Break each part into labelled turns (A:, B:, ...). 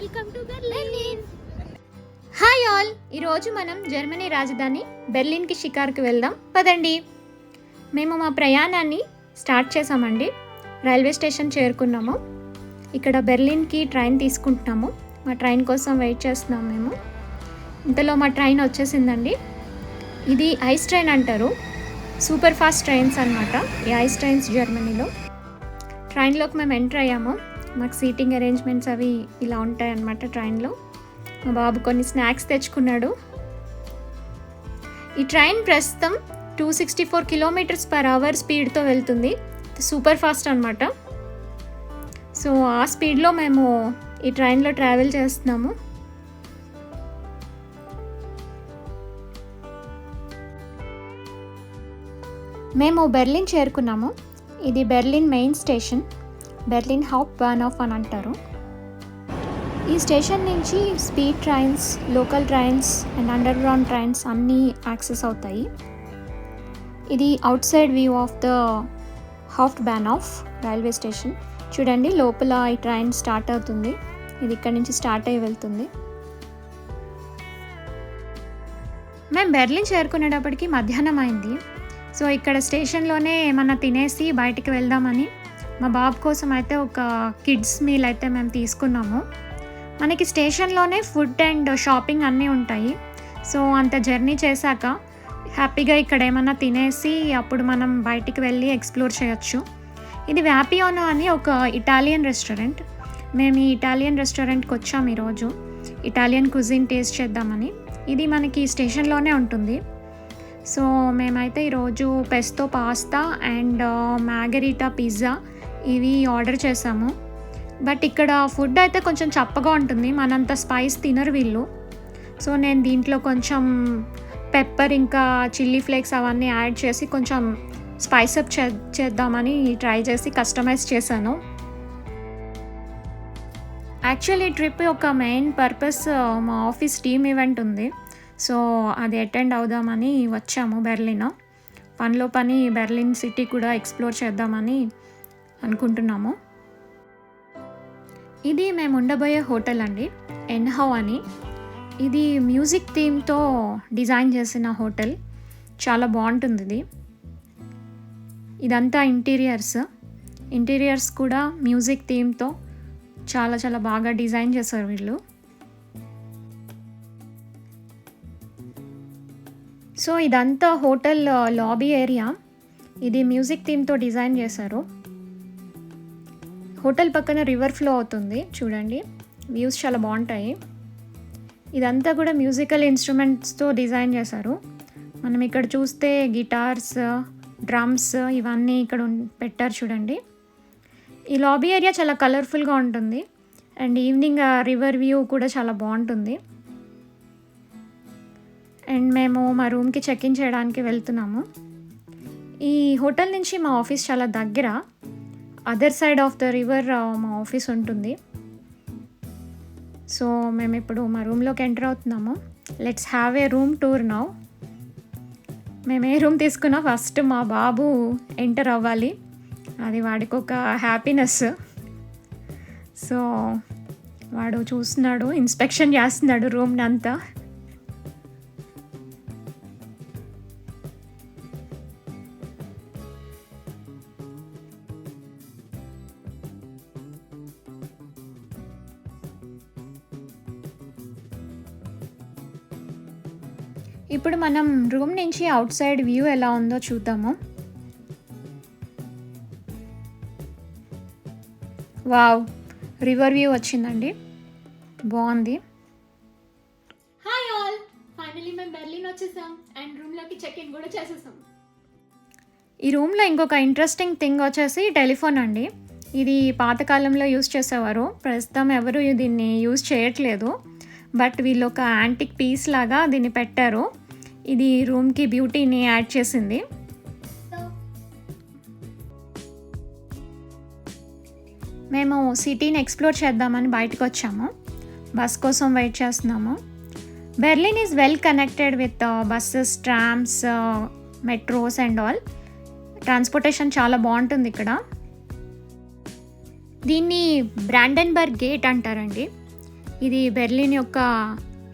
A: Welcome to Berlin.
B: Hi all. ఈరోజు మనం Germany రాజధాని బెర్లిన్కి షికార్కి వెళ్దాం. పదండి. మేము మా ప్రయాణాన్ని స్టార్ట్ చేసామండి. రైల్వే స్టేషన్ చేరుకున్నాము. ఇక్కడ బెర్లిన్కి ట్రైన్ తీసుకుంటున్నాము. మా ట్రైన్ కోసం వెయిట్ చేస్తున్నాం మేము. ఇంతలో మా ట్రైన్ వచ్చేసిందండి. ఇది ఐస్ ట్రైన్ అంటారు. సూపర్ ఫాస్ట్ ట్రైన్స్ అనమాట ఈ ఐస్ ట్రైన్స్ జర్మనీలో. ట్రైన్లోకి మేము ఎంటర్ అయ్యాము. మాకు సీటింగ్ అరేంజ్మెంట్స్ అవి ఇలా ఉంటాయి అన్నమాట ట్రైన్లో. మా బాబు కొన్ని స్నాక్స్ తెచ్చుకున్నాడు. ఈ ట్రైన్ ప్రస్తుతం two sixty four kilometers per hour స్పీడ్తో వెళ్తుంది. సూపర్ ఫాస్ట్ అనమాట సో ఆ స్పీడ్లో మేము ఈ ట్రైన్లో ట్రావెల్ చేస్తున్నాము. మేము బెర్లిన్ చేరుకున్నాము. ఇది Berlin main station. Berlin Hauptbahnhof అని అంటారు. ఈ స్టేషన్ నుంచి speed trains local trains and underground trains అన్నీ యాక్సెస్ అవుతాయి. ఇది outside view of the Hauptbahnhof railway station. చూడండి లోపల ఈ ట్రైన్ స్టార్ట్ అవుతుంది. ఇది ఇక్కడ నుంచి స్టార్ట్ అయ్యి వెళ్తుంది. మేము బెర్లిన్ చేరుకునేటప్పటికి మధ్యాహ్నం అయింది. సో ఇక్కడ స్టేషన్లోనే ఏమన్నా తినేసి బయటికి వెళ్దామని మా బాబు కోసం అయితే ఒక కిడ్స్ మీల్ అయితే మేము తీసుకున్నాము. మనకి స్టేషన్లోనే ఫుడ్ అండ్ షాపింగ్ అన్నీ ఉంటాయి. సో అంత జర్నీ చేశాక హ్యాపీగా ఇక్కడ ఏమన్నా తినేసి అప్పుడు మనం బయటికి వెళ్ళి ఎక్స్ప్లోర్ చేయొచ్చు. ఇది వ్యాపియోనో అని ఒక ఇటాలియన్ రెస్టారెంట్. మేము ఈ ఇటాలియన్ రెస్టారెంట్కి వచ్చాము ఈరోజు. ఇటాలియన్ కుజిన్ టేస్ట్ చేద్దామని. ఇది మనకి స్టేషన్లోనే ఉంటుంది. సో మేమైతే ఈరోజు pesto pasta and margherita pizza ఇవి ఆర్డర్ చేసాము బట్ ఇక్కడ ఫుడ్ అయితే కొంచెం చప్పగా ఉంటుంది. మనంత స్పైస్ తినరు వీళ్ళు. సో నేను దీంట్లో కొంచెం పెప్పర్ ఇంకా చిల్లీ ఫ్లేక్స్ అవన్నీ యాడ్ చేసి కొంచెం స్పైస్ అప్ చే చేద్దామని ట్రై చేసి కస్టమైజ్ చేశాను. యాక్చువల్లీ ఈ ట్రిప్ ఒక మెయిన్ పర్పస్ మా ఆఫీస్ టీమ్ ఈవెంట్ ఉంది. సో అది అటెండ్ అవుదామని వచ్చాము బెర్లిన్. పనిలో పని బెర్లిన్ సిటీ కూడా ఎక్స్ప్లోర్ చేద్దామని అనుకుంటున్నాము. ఇది మేము ఉండబోయే హోటల్ అండి ఎన్హౌ అని. ఇది మ్యూజిక్ థీమ్తో డిజైన్ చేసిన హోటల్. చాలా బాగుంటుంది ఇది. ఇదంతా ఇంటీరియర్స్. ఇంటీరియర్స్ కూడా మ్యూజిక్ థీమ్తో చాలా చాలా బాగా డిజైన్ చేశారు వీళ్ళు. సో ఇదంతా హోటల్ లాబీ ఏరియా. ఇది మ్యూజిక్ థీమ్తో డిజైన్ చేశారు. హోటల్ పక్కన రివర్ ఫ్లో అవుతుంది. చూడండి. వ్యూస్ చాలా బాగుంటాయి. ఇదంతా కూడా మ్యూజికల్ ఇన్స్ట్రుమెంట్స్తో డిజైన్ చేశారు. మనం ఇక్కడ చూస్తే గిటార్స్ డ్రమ్స్ ఇవన్నీ ఇక్కడ పెట్టారు చూడండి. ఈ లాబీ ఏరియా చాలా కలర్ఫుల్గా ఉంటుంది. అండ్ ఈవినింగ్ రివర్ వ్యూ కూడా చాలా బాగుంటుంది. అండ్ మేము మా రూమ్కి చెక్ ఇన్ చేయడానికి వెళ్తున్నాము. ఈ హోటల్ నుంచి మా ఆఫీస్ చాలా దగ్గర. Other side of the river మా ఆఫీస్ ఉంటుంది. సో మేము ఇప్పుడు మా రూమ్లోకి ఎంటర్ అవుతున్నాము. Let's have a room tour now మేము ఏ రూమ్ తీసుకున్నా ఫస్ట్ మా బాబు ఎంటర్ అవ్వాలి. అది వాడికి ఒక హ్యాపీనెస్ సో వాడు చూస్తున్నాడు ఇన్స్పెక్షన్ చేస్తున్నాడు రూమ్ని అంతా మనం రూమ్ నుంచి అవుట్ సైడ్ వ్యూ ఎలా ఉందో చూద్దాము. వావ్ రివర్ వ్యూ వచ్చిందండి. బాగుంది.
A: హాయ్ ఆల్ ఫైనలీ మేము బెర్లిన్ వచ్చేసాం అండ్ రూమ్లోకి చెక్ ఇన్ కూడా చేసేసాం.
B: ఈ రూమ్లో ఇంకొక ఇంట్రెస్టింగ్ థింగ్ వచ్చేసి టెలిఫోన్ అండి. ఇది పాతకాలంలో యూస్ చేసేవారు. ప్రస్తుతం ఎవరు దీన్ని యూస్ చేయట్లేదు. బట్ వీళ్ళు ఒక యాంటిక్ పీస్ లాగా దీన్ని పెట్టారు. ఇది రూమ్కి బ్యూటీని యాడ్ చేసింది. మేము సిటీని ఎక్స్ప్లోర్ చేద్దామని బయటకు వచ్చాము. బస్ కోసం వెయిట్ చేస్తున్నాము. Berlin is well connected with uh, buses trams uh, metros and all. Transportation చాలా బాగుంటుంది ఇక్కడ. దీన్ని బ్రాండెన్బర్గ్ గేట్ అంటారండి. ఇది బెర్లిన్ యొక్క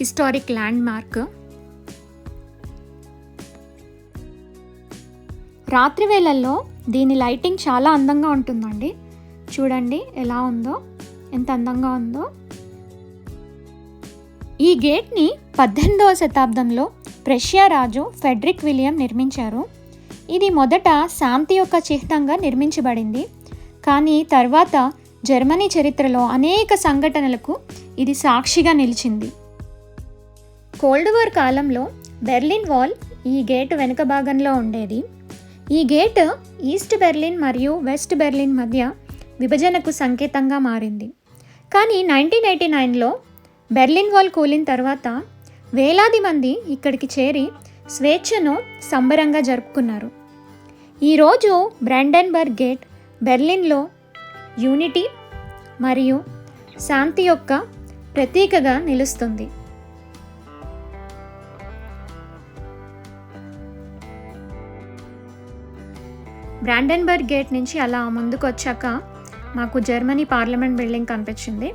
B: హిస్టారిక్ ల్యాండ్ మార్క్ రాత్రి వేళల్లో దీని లైటింగ్ చాలా అందంగా ఉంటుందండి. చూడండి ఎలా ఉందో ఎంత అందంగా ఉందో. ఈ గేట్ని పద్దెనిమిదవ శతాబ్దంలో ప్రష్యా రాజు ఫెడ్రిక్ విలియం నిర్మించారు. ఇది మొదట శాంతి యొక్క చిహ్నంగా నిర్మించబడింది. కానీ తర్వాత జర్మనీ చరిత్రలో అనేక సంఘటనలకు ఇది సాక్షిగా నిలిచింది. కోల్డ్ వార్ కాలంలో బెర్లిన్ వాల్ ఈ గేట్ వెనుక భాగంలో ఉండేది. ఈ గేట్ ఈస్ట్ బెర్లిన్ మరియు వెస్ట్ బెర్లిన్ మధ్య విభజనకు సంకేతంగా మారింది. కానీ నైన్టీన్ ఎయిటీ నైన్లో బెర్లిన్ వాల్ కూలిన తర్వాత వేలాది మంది ఇక్కడికి చేరి స్వేచ్ఛను సంబరంగా జరుపుకున్నారు. ఈరోజు బ్రాండెన్బర్గ్ గేట్ బెర్లిన్లో యూనిటీ మరియు శాంతి యొక్క ప్రతీకగా నిలుస్తుంది. బ్రాండెన్బర్గ్ గేట్ నుంచి అలా ముందుకు వచ్చాక మాకు జర్మనీ పార్లమెంట్ బిల్డింగ్ కనిపించింది.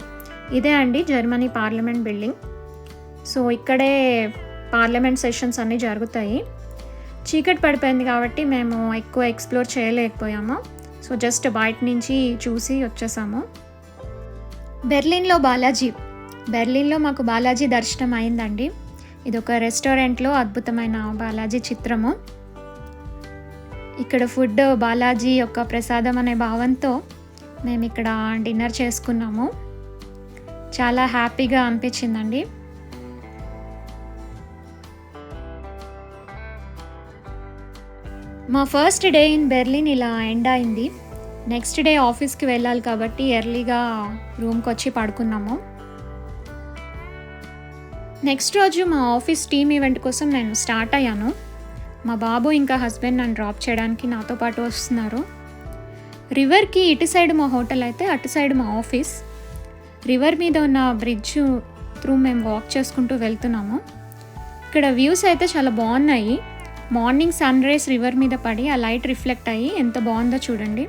B: ఇదే అండి జర్మనీ పార్లమెంట్ బిల్డింగ్. సో ఇక్కడే పార్లమెంట్ సెషన్స్ అన్నీ జరుగుతాయి. చీకటి పడిపోయింది కాబట్టి మేము ఎక్కువ ఎక్స్ప్లోర్ చేయలేకపోయాము. సో జస్ట్ బయట నుంచి చూసి వచ్చేసాము. బెర్లిన్లో బాలాజీ. బెర్లిన్లో మాకు బాలాజీ దర్శనం అయిందండి. ఇది ఒక రెస్టారెంట్లో అద్భుతమైన బాలాజీ చిత్రము. ఇక్కడ ఫుడ్ బాలాజీ యొక్క ప్రసాదం అనే భావంతో మేము ఇక్కడ డిన్నర్ చేసుకున్నాము. చాలా హ్యాపీగా అనిపించిందండి. మా ఫస్ట్ డే ఇన్ బెర్లిన్ ఇలా ఎండ్ అయింది. నెక్స్ట్ డే ఆఫీస్కి వెళ్ళాలి కాబట్టి ఎర్లీగా రూమ్కి వచ్చి పడుకున్నాము. నెక్స్ట్ రోజు మా ఆఫీస్ టీమ్ ఈవెంట్ కోసం నేను స్టార్ట్ అయ్యాను. మా బాబు ఇంకా హస్బెండ్ నన్ను డ్రాప్ చేయడానికి నాతో పాటు వస్తున్నారు. రివర్కి ఇటు సైడ్ మా హోటల్ అయితే అటు సైడ్ మా ఆఫీస్. రివర్ మీద ఉన్న బ్రిడ్జ్ త్రూ మేము వాక్ చేసుకుంటూ వెళ్తున్నాము. ఇక్కడ వ్యూస్ అయితే చాలా బాగున్నాయి. మార్నింగ్ సన్ రైస్ రివర్ మీద పడి ఆ లైట్ రిఫ్లెక్ట్ అయ్యి ఎంత బాగుందో చూడండి.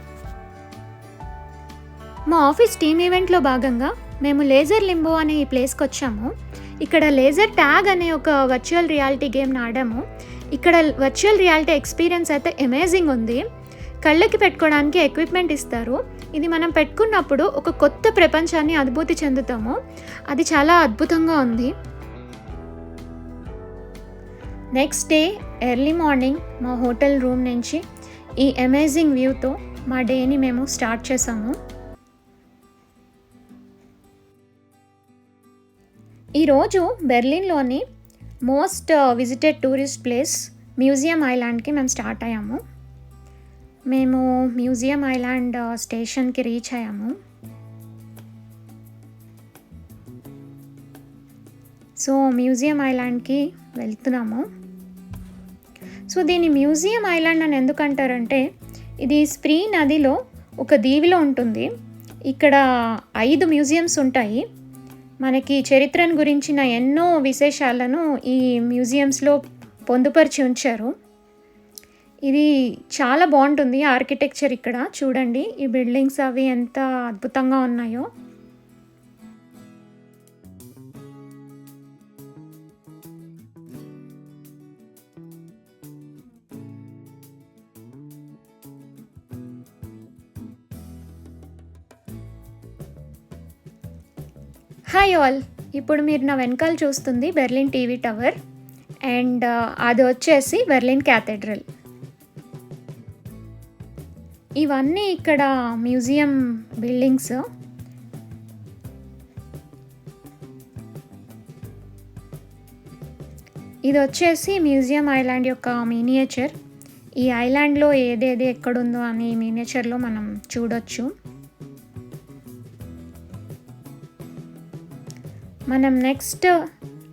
B: మా ఆఫీస్ టీమ్ ఈవెంట్లో భాగంగా మేము లేజర్ లింబో అనే ఈ ప్లేస్కి వచ్చాము. ఇక్కడ లేజర్ ట్యాగ్ అనే ఒక వర్చువల్ రియాలిటీ గేమ్ని ఆడాము. ఇక్కడ వర్చువల్ రియాలిటీ ఎక్స్పీరియన్స్ అయితే అమేజింగ్ ఉంది. కళ్ళకి పెట్టుకోవడానికి ఎక్విప్మెంట్ ఇస్తారు. ఇది మనం పెట్టుకున్నప్పుడు ఒక కొత్త ప్రపంచాన్ని అనుభూతి చెందుతాము. అది చాలా అద్భుతంగా ఉంది. నెక్స్ట్ డే ఎర్లీ మార్నింగ్ మా హోటల్ రూమ్ నుంచి ఈ అమేజింగ్ వ్యూతో మా డేని మేము స్టార్ట్ చేసాము ఈరోజు బెర్లిన్లోని most visited tourist place museum ఐలాండ్కి మేము స్టార్ట్ అయ్యాము. మేము మ్యూజియం ఐలాండ్ స్టేషన్కి రీచ్ అయ్యాము. సో మ్యూజియం ఐలాండ్కి వెళ్తున్నాము. సో దీన్ని మ్యూజియం ఐలాండ్ అని ఎందుకంటారంటే ఇది స్ప్రీ నదిలో ఒక దీవిలో ఉంటుంది. ఇక్కడ ఐదు మ్యూజియంస్ ఉంటాయి. మనకి చరిత్రను గురించిన ఎన్నో విశేషాలను ఈ మ్యూజియంస్లో పొందుపరిచి ఉంచారు. ఇది చాలా బాగుంటుంది ఆర్కిటెక్చర్ ఇక్కడ. చూడండి ఈ బిల్డింగ్స్ అవి ఎంత అద్భుతంగా ఉన్నాయో. Hi all. ఇప్పుడు మీరు నా వెనకాల చూస్తుంది బెర్లిన్ టీవీ టవర్ అండ్ అది వచ్చేసి బెర్లిన్ క్యాథెడ్రల్. ఇవన్నీ ఇక్కడ మ్యూజియం బిల్డింగ్స్. ఇది వచ్చేసి మ్యూజియం ఐలాండ్ యొక్క మినియేచర్. ఈ ఐలాండ్లో ఏదేది ఎక్కడుందో అని మినియేచర్లో మనం చూడొచ్చు. మనం నెక్స్ట్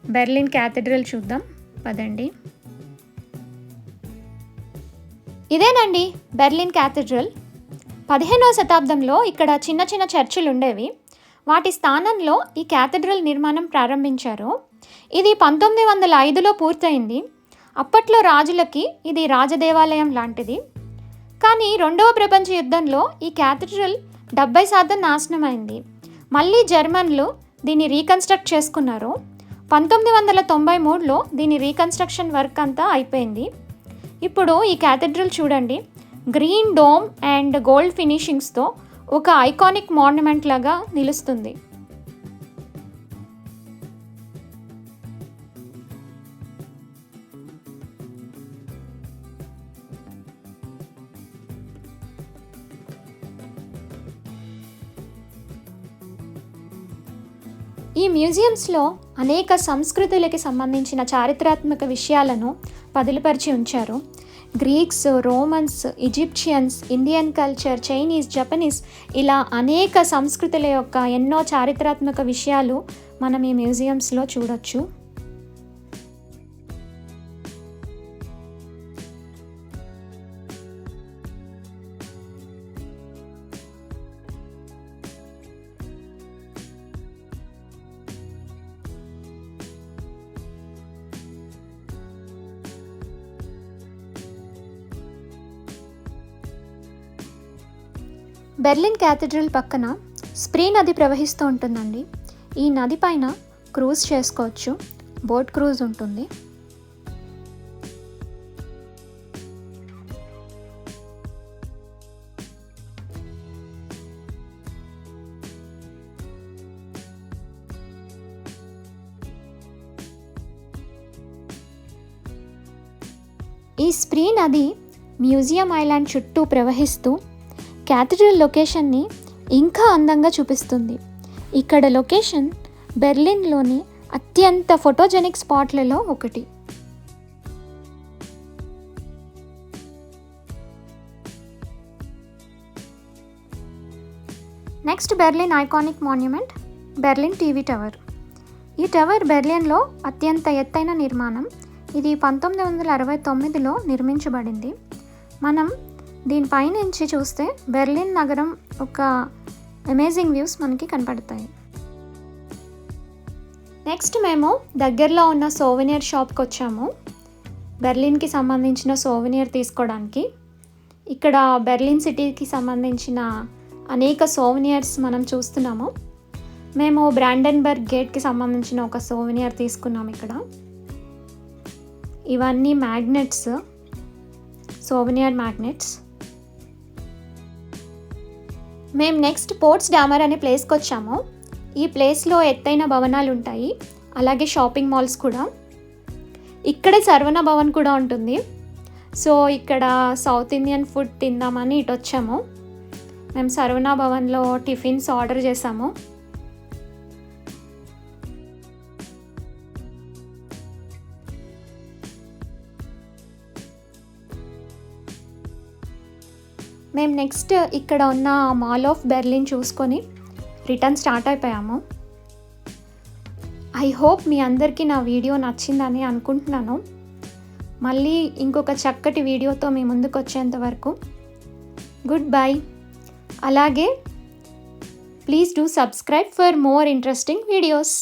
B: బెర్లిన్ క్యాథెడ్రల్ చూద్దాం. పదండి. ఇదేనండి బెర్లిన్ క్యాథడ్రల్ పదిహేనవ శతాబ్దంలో ఇక్కడ చిన్న చిన్న చర్చిలు ఉండేవి. వాటి స్థానంలో ఈ క్యాథడ్రల్ నిర్మాణం ప్రారంభించారు. ఇది పంతొమ్మిది వందల ఐదులో పూర్తయింది. అప్పట్లో రాజులకి ఇది రాజదేవాలయం లాంటిది. కానీ రెండవ ప్రపంచ యుద్ధంలో ఈ క్యాథడ్రల్ డెబ్బై శాతం నాశనమైంది. మళ్ళీ జర్మన్లు దీన్ని రీకన్స్ట్రక్ట్ చేసుకున్నారు. పంతొమ్మిది వందల తొంభై మూడులో దీని రీకన్స్ట్రక్షన్ వర్క్ అంతా అయిపోయింది. ఇప్పుడు ఈ క్యాథెడ్రల్ చూడండి. గ్రీన్ డోమ్ అండ్ గోల్డ్ ఫినిషింగ్స్తో ఒక ఐకానిక్ మాన్యుమెంట్ లాగా నిలుస్తుంది. మ్యూజియంస్లో అనేక సంస్కృతులకి సంబంధించిన చారిత్రాత్మక విషయాలను పదిలిపరిచి ఉంచారు. Greeks Romans Egyptians Indian culture Chinese Japanese ఇలా అనేక సంస్కృతుల యొక్క ఎన్నో చారిత్రాత్మక విషయాలు మనం ఈ మ్యూజియంస్లో చూడొచ్చు. బెర్లిన్ క్యాథడ్రల్ పక్కన స్ప్రీ నది ప్రవహిస్తూ ఉంటుందండి. ఈ నది పైన క్రూజ్ చేసుకోవచ్చు. బోట్ క్రూజ్ ఉంటుంది. ఈ స్ప్రీ నది మ్యూజియం ఐలాండ్ చుట్టూ ప్రవహిస్తూ క్యాథడ్రల్ లొకేషన్ని ఇంకా అందంగా చూపిస్తుంది. ఇక్కడ లొకేషన్ బెర్లిన్లోని అత్యంత ఫోటోజెనిక్ స్పాట్లలో ఒకటి. Next Berlin iconic monument Berlin TV tower. ఈ టవర్ బెర్లిన్లో అత్యంత ఎత్తైన నిర్మాణం. ఇది పంతొమ్మిది వందల అరవై తొమ్మిదిలో నిర్మించబడింది. మనం దీనిపైనుంచి చూస్తే బెర్లిన్ నగరం ఒక అమేజింగ్ వ్యూస్ మనకి కనపడతాయి. నెక్స్ట్ మేము దగ్గరలో ఉన్న సోవెనియర్ షాప్కి వచ్చాము. బెర్లిన్కి సంబంధించిన సోవెనియర్ తీసుకోవడానికి. ఇక్కడ బెర్లిన్ సిటీకి సంబంధించిన అనేక సోవెనియర్స్ మనం చూస్తున్నాము. మేము బ్రాండెన్బర్గ్ గేట్కి సంబంధించిన ఒక సోవెనియర్ తీసుకున్నాం ఇక్కడ. ఇవన్నీ మ్యాగ్నెట్స్ సోవెనియర్ మ్యాగ్నెట్స్ మేము నెక్స్ట్ పోర్ట్స్ డామర్ అనే ప్లేస్కి వచ్చాము. ఈ ప్లేస్లో ఎత్తైన భవనాలు ఉంటాయి. అలాగే షాపింగ్ మాల్స్ కూడా. ఇక్కడే సర్వణ భవన్ కూడా ఉంటుంది. సో ఇక్కడ సౌత్ ఇండియన్ ఫుడ్ తిందామని ఇటు వచ్చాము మేము సర్వణ భవన్లో టిఫిన్స్ ఆర్డర్ చేసాము. మేము నెక్స్ట్ ఇక్కడ ఉన్న మాల్ ఆఫ్ బెర్లిన్ చూసుకొని రిటర్న్ స్టార్ట్ అయిపోయాము. ఐ హోప్ మీ అందరికీ నా వీడియో నచ్చిందని అనుకుంటున్నాను. మళ్ళీ ఇంకొక చక్కటి వీడియోతో మీ ముందుకు వచ్చేంత వరకు. Good bye. అలాగే please do subscribe for more interesting videos.